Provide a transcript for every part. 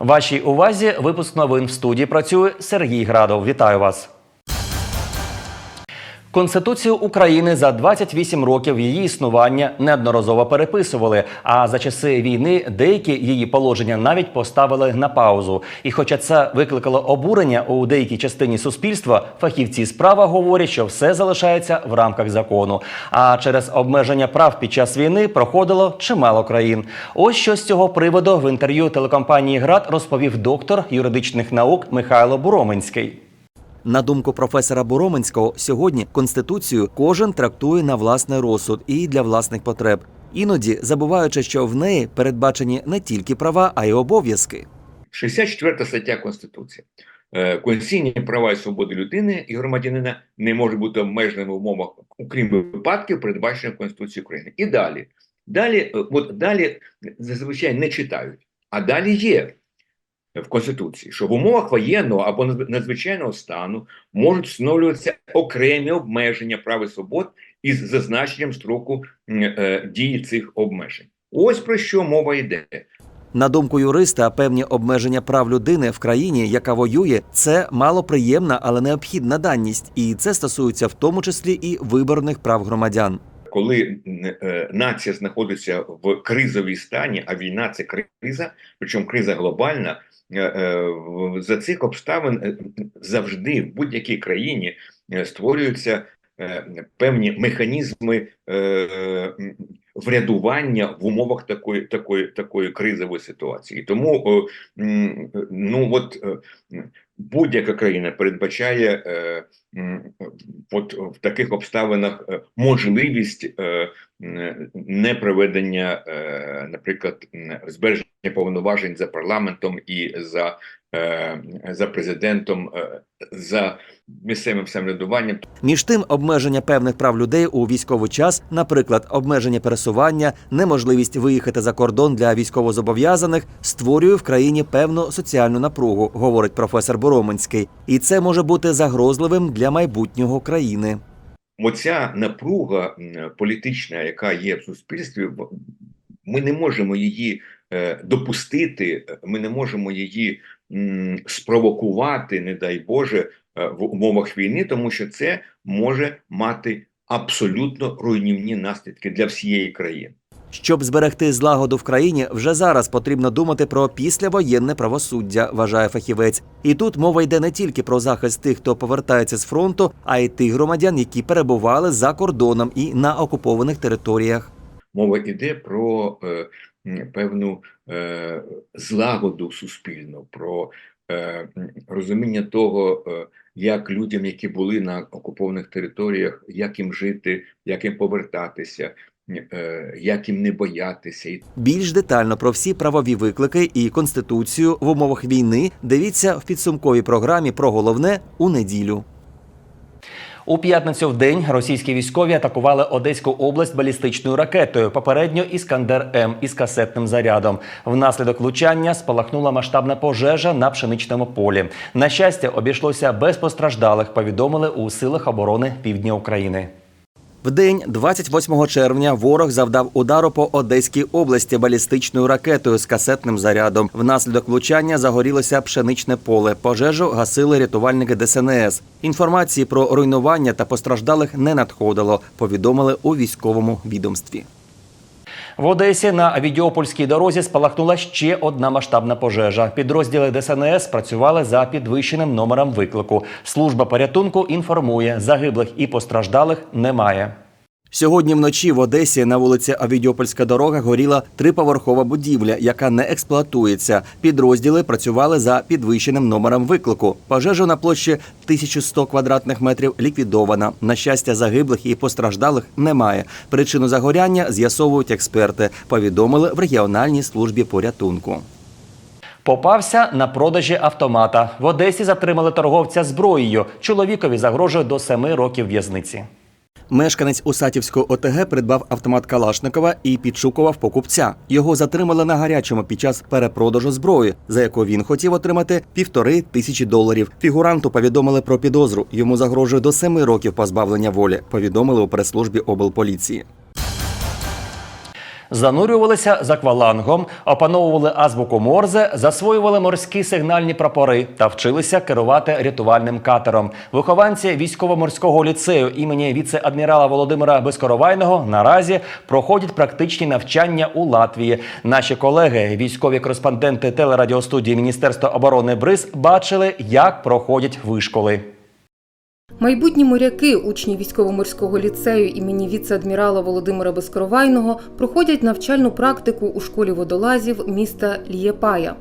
Вашій увазі випуск новин в студії працює Сергій Градов. Вітаю вас. Конституцію України за 28 років її існування неодноразово переписували. А за часи війни деякі її положення навіть поставили на паузу. І хоча це викликало обурення у деякій частині суспільства, фахівці справа говорять, що все залишається в рамках закону. А через обмеження прав під час війни проходило чимало країн. Ось що з цього приводу в інтерв'ю телекомпанії ГРАД розповів доктор юридичних наук Михайло Буроменський. На думку професора Бороменського, сьогодні конституцію кожен трактує на власний розсуд і для власних потреб, іноді забуваючи, що в неї передбачені не тільки права, а й обов'язки. 64 стаття Конституції. Е, Конституційні права і свободи людини і громадянина не можуть бути обмеженими в умовах, окрім випадків, передбачених Конституцією України. І далі. Далі, е, от далі зазвичай не читають, а далі є в Конституції, що в умовах воєнного або надз- надзвичайного стану можуть встановлюватися окремі обмеження прав і свобод із зазначенням строку е, дії цих обмежень. Ось про що мова йде. На думку юриста, певні обмеження прав людини в країні, яка воює, це малоприємна, але необхідна даність, і це стосується в тому числі і виборних прав громадян. Коли е, нація знаходиться в кризовій стані, а війна це криза, причому криза глобальна. е, е, За цих обставин завжди в будь-якій країні створюються певні механізми врядування в умовах такої, такої, такої кризової ситуації. Тому ну от будь-яка країна передбачає е, от в таких обставинах е, можливість е, непроведення, е, наприклад, збереження повноважень за парламентом і за, за президентом, е, за місцевим самоврядуванням. Між тим, обмеження певних прав людей у військовий час, наприклад, обмеження пересування, неможливість виїхати за кордон для військовозобов'язаних, створює в країні певну соціальну напругу, говорить професор Бороменський, і це може бути загрозливим для майбутнього країни. Оця напруга політична, яка є в суспільстві, ми не можемо її е, допустити, ми не можемо її спровокувати, не дай Боже, е, в умовах війни, тому що це може мати абсолютно руйнівні наслідки для всієї країни. Щоб зберегти злагоду в країні, вже зараз потрібно думати про післявоєнне правосуддя, вважає фахівець. І тут мова йде не тільки про захист тих, хто повертається з фронту, а й тих громадян, які перебували за кордоном і на окупованих територіях. Мова йде про е, певну е, злагоду суспільну, про е, розуміння того, е, як людям, які були на окупованих територіях, як їм жити, як їм повертатися, як їм не боятися. Більш детально про всі правові виклики і конституцію в умовах війни дивіться в підсумковій програмі про головне у неділю. У п'ятницю в день російські військові атакували Одеську область балістичною ракетою. Попередньо Іскандер М із касетним зарядом. Внаслідок влучання спалахнула масштабна пожежа на пшеничному полі. На щастя, обійшлося без постраждалих. Повідомили у силах оборони півдня України. В день 28 червня ворог завдав удару по Одеській області балістичною ракетою з касетним зарядом. Внаслідок влучання загорілося пшеничне поле. Пожежу гасили рятувальники ДСНС. Інформації про руйнування та постраждалих не надходило. Повідомили у військовому відомстві. В Одесі на Авідіопольській дорозі спалахнула ще одна масштабна пожежа. Підрозділи ДСНС працювали за підвищеним номером виклику. Служба порятунку інформує, загиблих і постраждалих немає. Сьогодні вночі в Одесі на вулиці Авідіопольська дорога горіла триповерхова будівля, яка не експлуатується. Підрозділи працювали за підвищеним номером виклику. Пожежа на площі 1100 квадратних метрів ліквідована. На щастя, загиблих і постраждалих немає. Причину загоряння з'ясовують експерти. Повідомили в регіональній службі порятунку. Попався на продажі автомата. В Одесі затримали торговця зброєю. Чоловікові загрожує до семи років в'язниці. Мешканець Усатівської ОТГ придбав автомат Калашникова і підшукував покупця. Його затримали на гарячому під час перепродажу зброї, за яку він хотів отримати півтори тисячі доларів. Фігуранту повідомили про підозру. Йому загрожує до семи років позбавлення волі. Повідомили у прес-службі облполіції. Занурювалися за аквалангом, опановували азбуку Морзе, засвоювали морські сигнальні прапори та вчилися керувати рятувальним катером. Вихованці військово-морського ліцею імені віце-адмірала Володимира Безкоровайного наразі проходять практичні навчання у Латвії. Наші колеги, військові кореспонденти телерадіостудії Міністерства оборони БРИЗ, бачили, як проходять вишколи. Майбутні моряки, учні військово-морського ліцею імені віце-адмірала Володимира Безкровайного, проходять навчальну практику у школі водолазів міста Лієпая.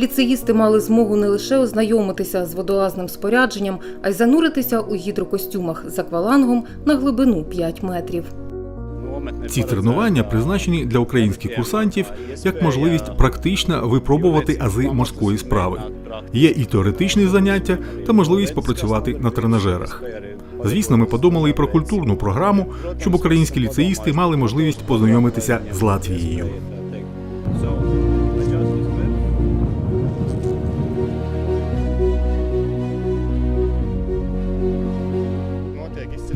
Ліцеїсти мали змогу не лише ознайомитися з водолазним спорядженням, а й зануритися у гідрокостюмах з аквалангом на глибину 5 метрів. Ці тренування призначені для українських курсантів як можливість практично випробувати ази морської справи. Є і теоретичні заняття та можливість попрацювати на тренажерах. Звісно, ми подумали і про культурну програму, щоб українські ліцеїсти мали можливість познайомитися з Латвією.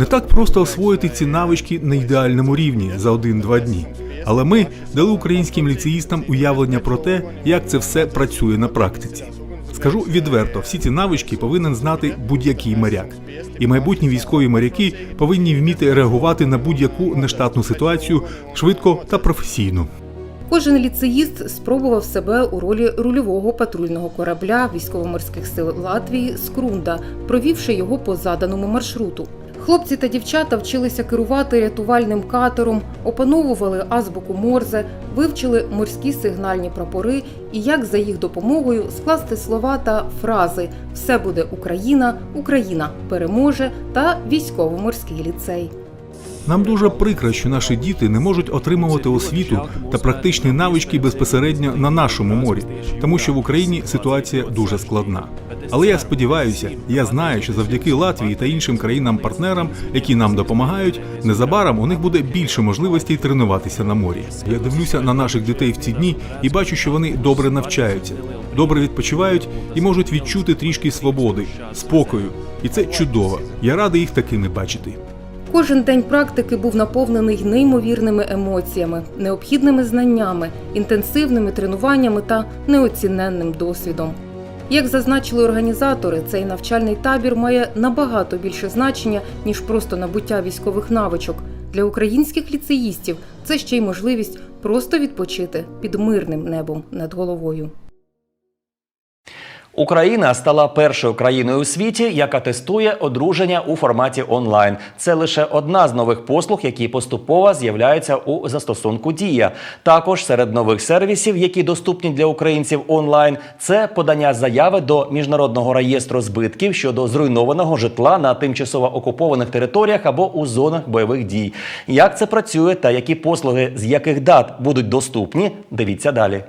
Не так просто освоїти ці навички на ідеальному рівні за один-два дні. Але ми дали українським ліцеїстам уявлення про те, як це все працює на практиці. Скажу відверто, всі ці навички повинен знати будь-який моряк. І майбутні військові моряки повинні вміти реагувати на будь-яку нештатну ситуацію швидко та професійно. Кожен ліцеїст спробував себе у ролі рульового патрульного корабля військово-морських сил Латвії Скрунда, провівши його по заданому маршруту. Хлопці та дівчата вчилися керувати рятувальним катером, опановували азбуку Морзе, вивчили морські сигнальні прапори і як за їх допомогою скласти слова та фрази Все буде Україна, Україна переможе та військово-морський ліцей. Нам дуже прикро, що наші діти не можуть отримувати освіту та практичні навички безпосередньо на нашому морі, тому що в Україні ситуація дуже складна. Але я сподіваюся, я знаю, що завдяки Латвії та іншим країнам-партнерам, які нам допомагають, незабаром у них буде більше можливостей тренуватися на морі. Я дивлюся на наших дітей в ці дні і бачу, що вони добре навчаються, добре відпочивають і можуть відчути трішки свободи, спокою. І це чудово. Я радий їх такими бачити. Кожен день практики був наповнений неймовірними емоціями, необхідними знаннями, інтенсивними тренуваннями та неоціненним досвідом. Як зазначили організатори, цей навчальний табір має набагато більше значення ніж просто набуття військових навичок. Для українських ліцеїстів це ще й можливість просто відпочити під мирним небом над головою. Україна стала першою країною у світі, яка тестує одруження у форматі онлайн. Це лише одна з нових послуг, які поступово з'являються у застосунку Дія. Також серед нових сервісів, які доступні для українців онлайн, це подання заяви до міжнародного реєстру збитків щодо зруйнованого житла на тимчасово окупованих територіях або у зонах бойових дій. Як це працює та які послуги з яких дат будуть доступні? Дивіться далі.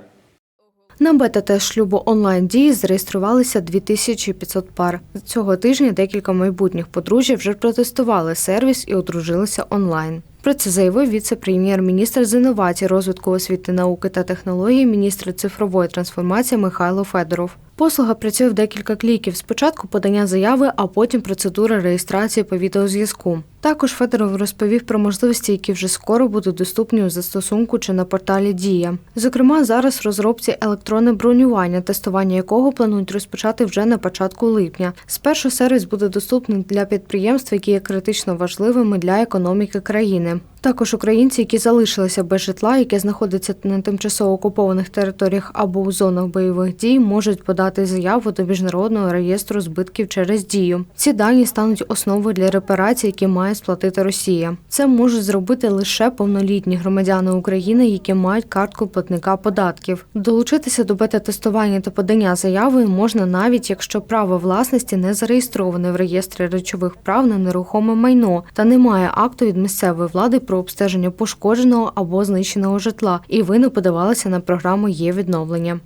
На бета-тест шлюбу онлайн дії зареєструвалися 2500 пар. Цього тижня декілька майбутніх подружжя вже протестували сервіс і одружилися онлайн. Про це заявив віце-прем'єр-міністр з інновацій, розвитку освіти, науки та технологій, міністр цифрової трансформації Михайло Федоров. Послуга працює в декілька кліків. Спочатку подання заяви, а потім процедура реєстрації по відеозв'язку. Також Федоров розповів про можливості, які вже скоро будуть доступні у застосунку чи на порталі Дія. Зокрема, зараз розробці електронне бронювання, тестування якого планують розпочати вже на початку липня. Спершу сервіс буде доступний для підприємств, які є критично важливими для економіки країни. Також українці, які залишилися без житла, яке знаходиться на тимчасово окупованих територіях або у зонах бойових дій, можуть подати заяву до міжнародного реєстру збитків через дію. Ці дані стануть основою для репарацій, які має сплатити Росія. Це можуть зробити лише повнолітні громадяни України, які мають картку платника податків. Долучитися до бета-тестування та подання заяви можна навіть якщо право власності не зареєстроване в реєстрі речових прав на нерухоме майно та немає акту від місцевої влади про обстеження пошкодженого або знищеного житла, і ви не подавалися на програму є відновлення.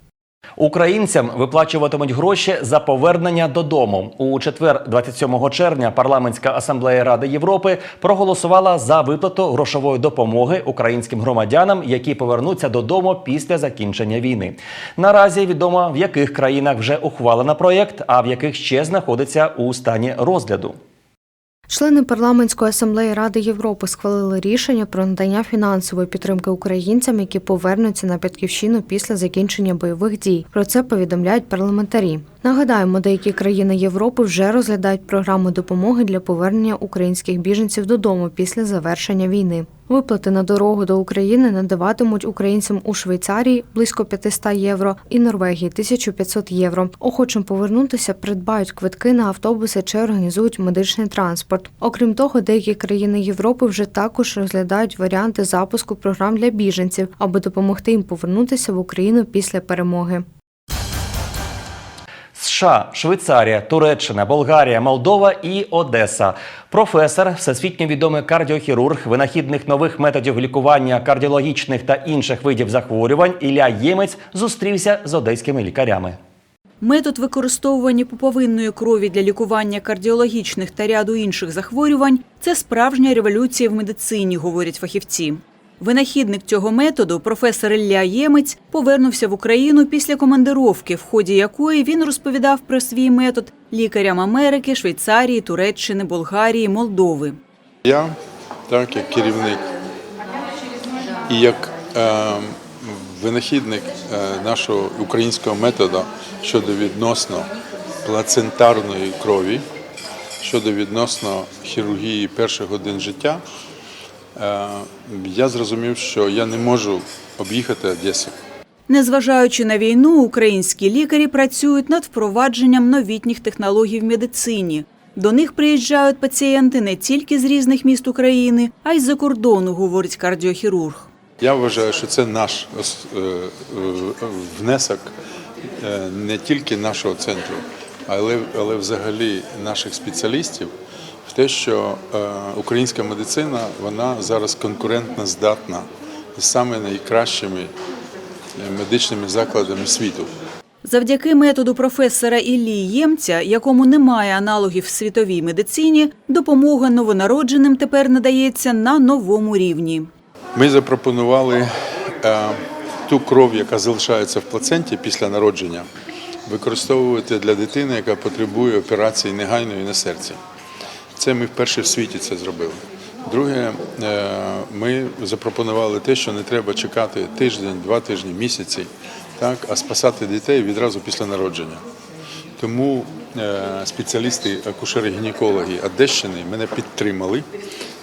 Українцям виплачуватимуть гроші за повернення додому. У четвер, 27 червня, парламентська асамблея Ради Європи проголосувала за виплату грошової допомоги українським громадянам, які повернуться додому після закінчення війни. Наразі відомо в яких країнах вже ухвалено проєкт, а в яких ще знаходиться у стані розгляду. Члени парламентської асамблеї Ради Європи схвалили рішення про надання фінансової підтримки українцям, які повернуться на батьківщину після закінчення бойових дій. Про це повідомляють парламентарі. Нагадаємо, деякі країни Європи вже розглядають програму допомоги для повернення українських біженців додому після завершення війни. Виплати на дорогу до України надаватимуть українцям у Швейцарії близько 500 євро і Норвегії 1500 євро. Охочим повернутися придбають квитки на автобуси чи організують медичний транспорт. Окрім того, деякі країни Європи вже також розглядають варіанти запуску програм для біженців, аби допомогти їм повернутися в Україну після перемоги. США, Швейцарія, Туреччина, Болгарія, Молдова і Одеса. Професор, всесвітньо відомий кардіохірург, винахідник нових методів лікування кардіологічних та інших видів захворювань Ілля Ємець зустрівся з одеськими лікарями. Метод використовування пуповинної крові для лікування кардіологічних та ряду інших захворювань це справжня революція в медицині, говорять фахівці. Винахідник цього методу, професор Ілля Ємець, повернувся в Україну після командировки, в ході якої він розповідав про свій метод лікарям Америки, Швейцарії, Туреччини, Болгарії, Молдови. Я, так як керівник і як е, винахідник е, нашого українського методу щодо відносно плацентарної крові, щодо відносно хірургії перших годин життя, е, я зрозумів, що я не можу об'їхати Одесу. Незважаючи на війну, українські лікарі працюють над впровадженням новітніх технологій в медицині. До них приїжджають пацієнти не тільки з різних міст України, а й з-за кордону, говорить кардіохірург. Я вважаю, що це наш е, е, внесок е, не тільки нашого центру, але, але взагалі наших спеціалістів в те, що е, українська медицина вона зараз конкурентно здатна з саме найкращими е, медичними закладами світу. Завдяки методу професора Іллі Ємця, якому немає аналогів в світовій медицині, допомога новонародженим тепер надається на новому рівні. Ми запропонували е, ту кров, яка залишається в плаценті після народження, використовувати для дитини, яка потребує операції негайної на серці. Це ми вперше в світі це зробили. Друге, е, ми запропонували те, що не треба чекати тиждень, два тижні, місяці, так, а спасати дітей відразу після народження. Тому е, спеціалісти, акушери-гінекологи Одещини мене підтримали.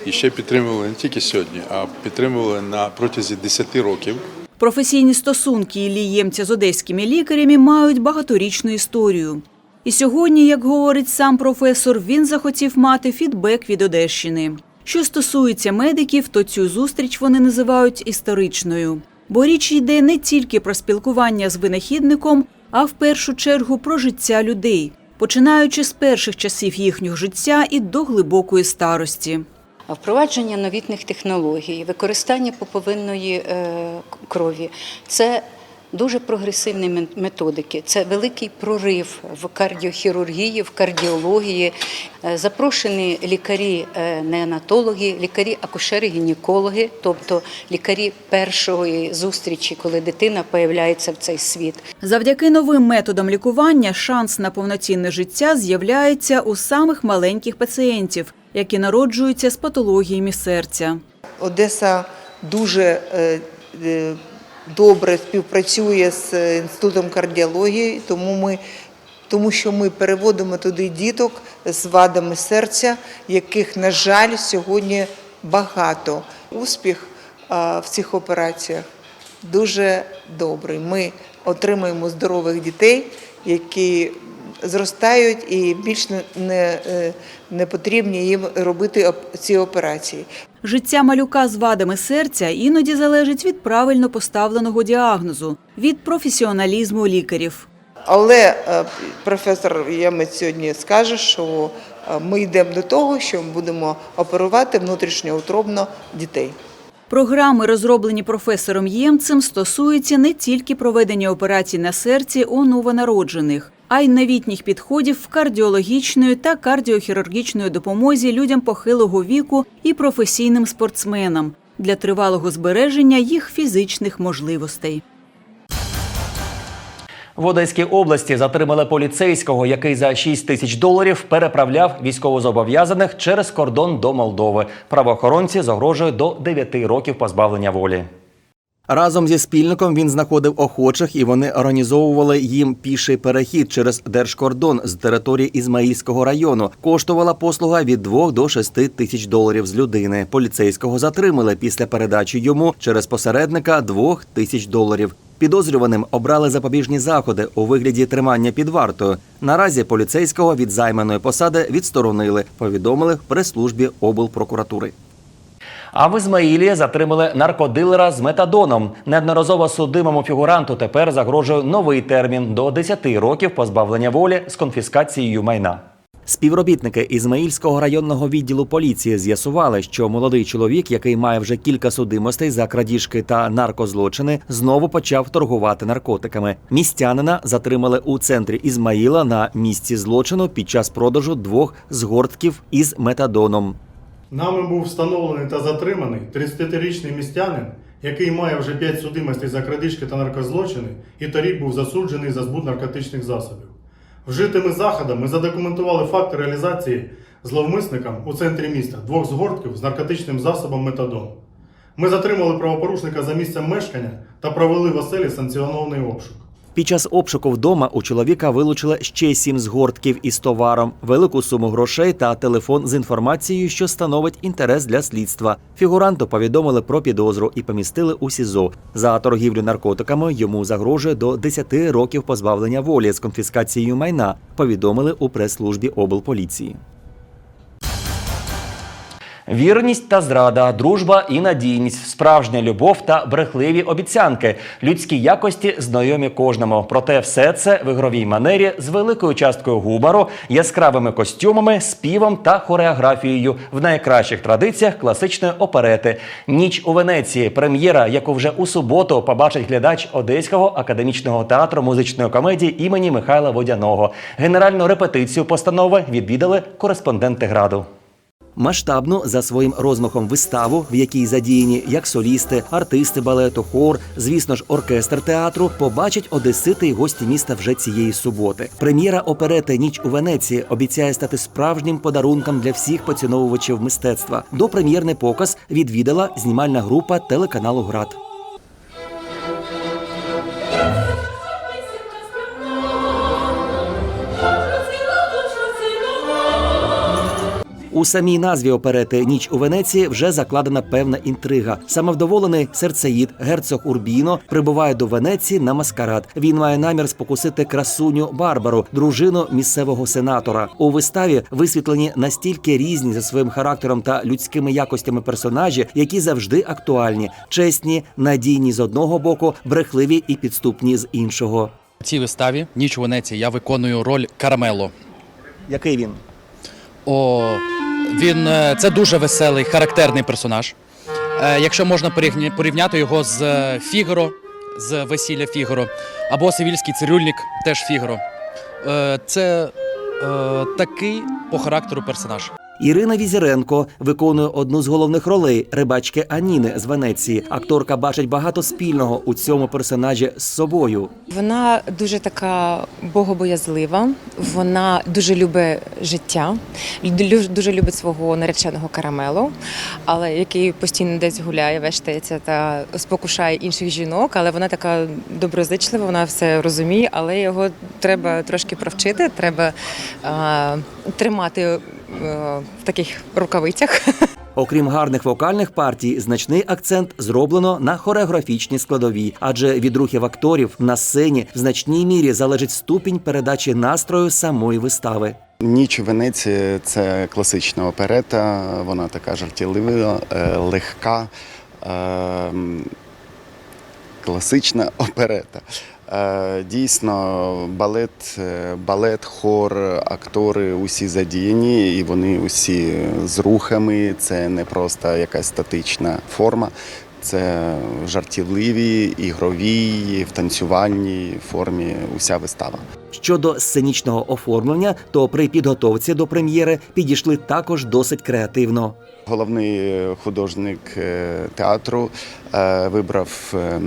І ще підтримували не тільки сьогодні, а підтримували на протязі 10 років. Професійні стосунки Іллі Ємця з одеськими лікарями мають багаторічну історію. І сьогодні, як говорить сам професор, він захотів мати фідбек від Одещини. Що стосується медиків, то цю зустріч вони називають історичною. Бо річ йде не тільки про спілкування з винахідником, а в першу чергу про життя людей, починаючи з перших часів їхнього життя і до глибокої старості. Впровадження новітних технологій, використання поповинної е, крові це дуже прогресивні методики. Це великий прорив в кардіохірургії, в кардіології. Е, Запрошені лікарі е, неонатологи, лікарі акушери-гінекологи, тобто лікарі першої зустрічі, коли дитина появляється в цей світ. Завдяки новим методам лікування шанс на повноцінне життя з'являється у самих маленьких пацієнтів, які народжуються з патологіями серця. Одеса дуже е, добре співпрацює з е, інститутом кардіології, тому ми. Тому що ми переводимо туди діток з вадами серця, яких, на жаль, сьогодні багато. Успіх в цих операціях дуже добрий. Ми отримуємо здорових дітей, які зростають і більш не, не, е, не потрібні їм робити ці операції. Життя малюка з вадами серця іноді залежить від правильно поставленого діагнозу, від професіоналізму лікарів. Але е, професор Ємець сьогодні скаже, що е, ми йдемо до того, що ми будемо оперувати внутрішньоутробно дітей. Програми, розроблені професором Ємцем, стосуються не тільки проведення операцій на серці у новонароджених, а й новітніх підходів в кардіологічної та кардіохірургічної допомозі людям похилого віку і професійним спортсменам для тривалого збереження їх фізичних можливостей. В Одеській області затримали поліцейського, який за 6 тисяч доларів переправляв військовозобов'язаних через кордон до Молдови. Правоохоронці загрожують до 9 років позбавлення волі. Разом зі спільником він знаходив охочих, і вони організовували їм піший перехід через держкордон з території Ізмаїльського району. Коштувала послуга від 2 до 6 тисяч доларів з людини. Поліцейського затримали після передачі йому через посередника 2 тисяч доларів. Підозрюваним обрали запобіжні заходи у вигляді тримання під вартою. Наразі поліцейського від займаної посади відсторонили. Повідомили в прес-службі облпрокуратури. А в Ізмаїлі затримали наркодилера з метадоном. Неодноразово судимому фігуранту тепер загрожує новий термін до 10 років позбавлення волі з конфіскацією майна. Співробітники Ізмаїльського районного відділу поліції з'ясували, що молодий чоловік, який має вже кілька судимостей за крадіжки та наркозлочини, знову почав торгувати наркотиками. Містянина затримали у центрі Ізмаїла на місці злочину під час продажу двох згортків із метадоном. Нами був встановлений та затриманий 30-річний містянин, який має вже 5 судимостей за крадіжки та наркозлочини, і торік був засуджений за збут наркотичних засобів. Вжитими заходами задокументували факт реалізації зловмисникам у центрі міста двох згортків з наркотичним засобом метадон. Ми затримали правопорушника за місцем мешкання та провели в оселі санкціонований обшук. Під час обшуку вдома у чоловіка вилучили ще сім згортків із товаром, велику суму грошей та телефон з інформацією, що становить інтерес для слідства. Фігуранту повідомили про підозру і помістили у СІЗО. За торгівлю наркотиками йому загрожує до 10 років позбавлення волі з конфіскацією майна. Повідомили у прес-службі облполіції. Вірність та зрада, дружба і надійність, справжня любов та брехливі обіцянки, людські якості знайомі кожному. Проте все це в ігровій манері з великою часткою гумору, яскравими костюмами, співом та хореографією в найкращих традиціях класичної оперети. Ніч у Венеції, прем'єра, яку вже у суботу побачить глядач Одеського академічного театру музичної комедії імені Михайла Водяного. Генеральну репетицію постанови відвідали кореспонденти граду. Масштабну за своїм розмахом виставу, в якій задіяні як солісти, артисти балету, хор, звісно ж, оркестр театру, побачать одесити й гості міста вже цієї суботи. Прем'єра оперети Ніч у Венеції обіцяє стати справжнім подарунком для всіх поціновувачів мистецтва. До прем'єрний показ відвідала знімальна група телеканалу Град. У самій назві оперети Ніч у Венеції вже закладена певна інтрига. Самовдоволений серцеїд герцог Урбіно прибуває до Венеції на маскарад. Він має намір спокусити красуню Барбару, дружину місцевого сенатора. У виставі висвітлені настільки різні за своїм характером та людськими якостями персонажі, які завжди актуальні, чесні, надійні з одного боку, брехливі і підступні з іншого. В цій виставі Ніч у Венеції я виконую роль Кармело. Який він? О, він е, це дуже веселий, характерний персонаж. Е, Якщо можна порівняти його з Фігоро, з весілля Фігоро, або Сивільський цирюльник, теж Фігаро. Е, Це е, такий по характеру персонаж. Ірина Візіренко виконує одну з головних ролей рибачки Аніни з Венеції. Акторка бачить багато спільного у цьому персонажі з собою. Вона дуже така богобоязлива, вона дуже любить життя, дуже любить свого нареченого карамелу, але який постійно десь гуляє, вештається та спокушає інших жінок. Але вона така доброзичлива, вона все розуміє, але його треба трошки провчити, треба а, тримати в таких рукавицях. Окрім гарних вокальних партій, значний акцент зроблено на хореографічній складовій, адже від рухів акторів на сцені в значній мірі залежить ступінь передачі настрою самої вистави. Ніч у Венеції це класична оперета, вона така жартівлива, е, легка, е, класична оперета. Е, Дійсно, балет, е, балет, хор, актори усі задіяні, і вони усі з рухами. Це не просто якась статична форма. Це жартівливі, ігрові, в танцювальній формі уся вистава. Щодо сценічного оформлення, то при підготовці до прем'єри підійшли також досить креативно. Головний художник е, театру вибрав е, е,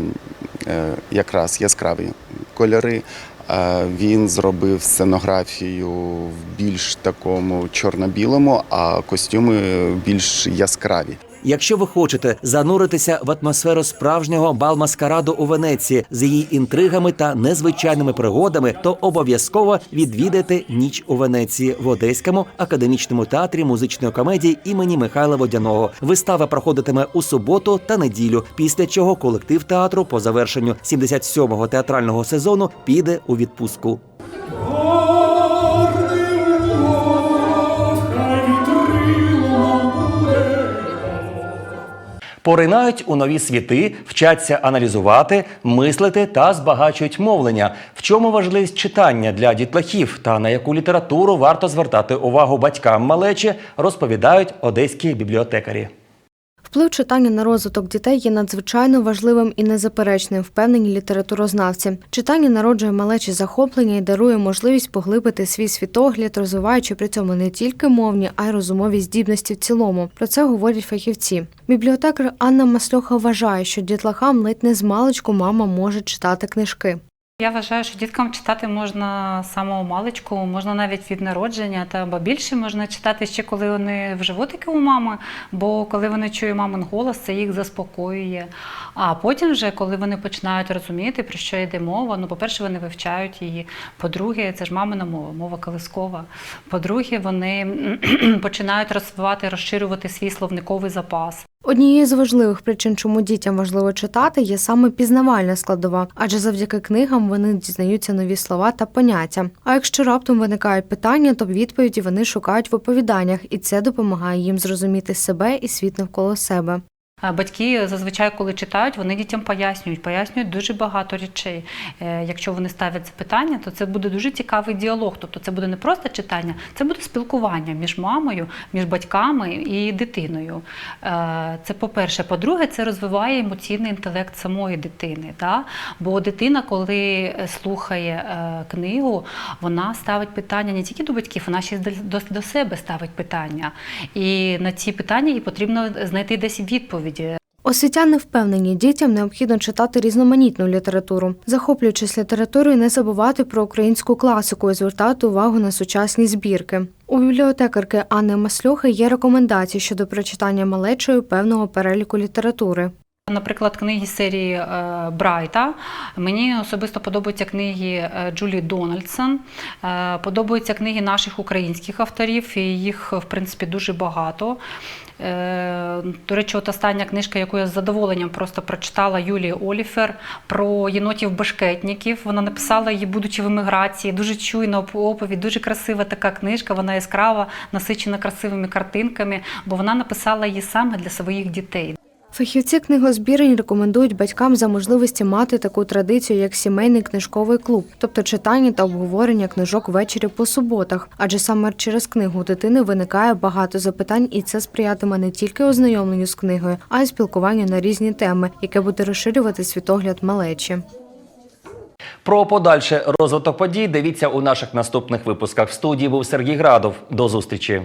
якраз яскраві кольори, Е, Він зробив сценографію в більш такому чорно-білому, а костюми більш яскраві. Якщо ви хочете зануритися в атмосферу справжнього бал-маскараду у Венеції з її інтригами та незвичайними пригодами, то обов'язково відвідайте ніч у Венеції в Одеському академічному театрі музичної комедії імені Михайла Водяного. Вистава проходитиме у суботу та неділю. Після чого колектив театру по завершенню 77-го театрального сезону піде у відпустку. Поринають у нові світи, вчаться аналізувати, мислити та збагачують мовлення. В чому важливість читання для дітлахів та на яку літературу варто звертати увагу батькам малечі, розповідають одеські бібліотекарі. Вплив читання на розвиток дітей є надзвичайно важливим і незаперечним, впевнені літературознавці. Читання народжує малечі захоплення і дарує можливість поглибити свій світогляд, розвиваючи при цьому не тільки мовні, а й розумові здібності в цілому. Про це говорять фахівці. Бібліотекар Анна Масльоха вважає, що дітлахам ледь не з маличку мама може читати книжки. Я вважаю, що діткам читати можна самого маличку, можна навіть від народження, та ба більше можна читати ще коли вони в животики у мами, бо коли вони чують мамин голос, це їх заспокоює. А потім, вже, коли вони починають розуміти, про що йде мова, ну, по-перше, вони вивчають її. По-друге, це ж мамина мова, мова колискова. По-друге, вони починають розвивати, розширювати свій словниковий запас. Однією з важливих причин, чому дітям важливо читати, є саме пізнавальна складова, адже завдяки книгам вони дізнаються нові слова та поняття. А якщо раптом виникають питання, то відповіді вони шукають в оповіданнях, і це допомагає їм зрозуміти себе і світ навколо себе. Батьки зазвичай, коли читають, вони дітям пояснюють, пояснюють дуже багато речей. Е, Якщо вони ставлять запитання, то це буде дуже цікавий діалог. Тобто це буде не просто читання, це буде спілкування між мамою, між батьками і дитиною. Е, Це по-перше. По-друге, це розвиває емоційний інтелект самої дитини. Да? Бо дитина, коли слухає е, книгу, вона ставить питання не тільки до батьків, вона ще й до, себе ставить питання. І на ці питання їй потрібно знайти десь відповіді. Освітяни впевнені, дітям необхідно читати різноманітну літературу, захоплюючись літературою, не забувати про українську класику і звертати увагу на сучасні збірки. У бібліотекарки Анни Масльохи є рекомендації щодо прочитання малечою певного переліку літератури. Наприклад, книги серії е, Брайта. Мені особисто подобаються книги е, Джулі Дональдсон. Е, Подобаються книги наших українських авторів, і їх, в принципі, дуже багато. Е, До речі, от остання книжка, яку я з задоволенням просто прочитала Юлії Оліфер про єнотів-бешкетників. Вона написала її, будучи в еміграції. Дуже чуйна оповідь, дуже красива така книжка. Вона яскрава, насичена красивими картинками, бо вона написала її саме для своїх дітей. Фахівці книгозбірень рекомендують батькам за можливості мати таку традицію, як сімейний книжковий клуб, тобто читання та обговорення книжок ввечері по суботах, адже саме через книгу дитини виникає багато запитань, і це сприятиме не тільки ознайомленню з книгою, а й спілкуванню на різні теми, яке буде розширювати світогляд малечі. Про подальший розвиток подій дивіться у наших наступних випусках. В студії був Сергій Градов. До зустрічі.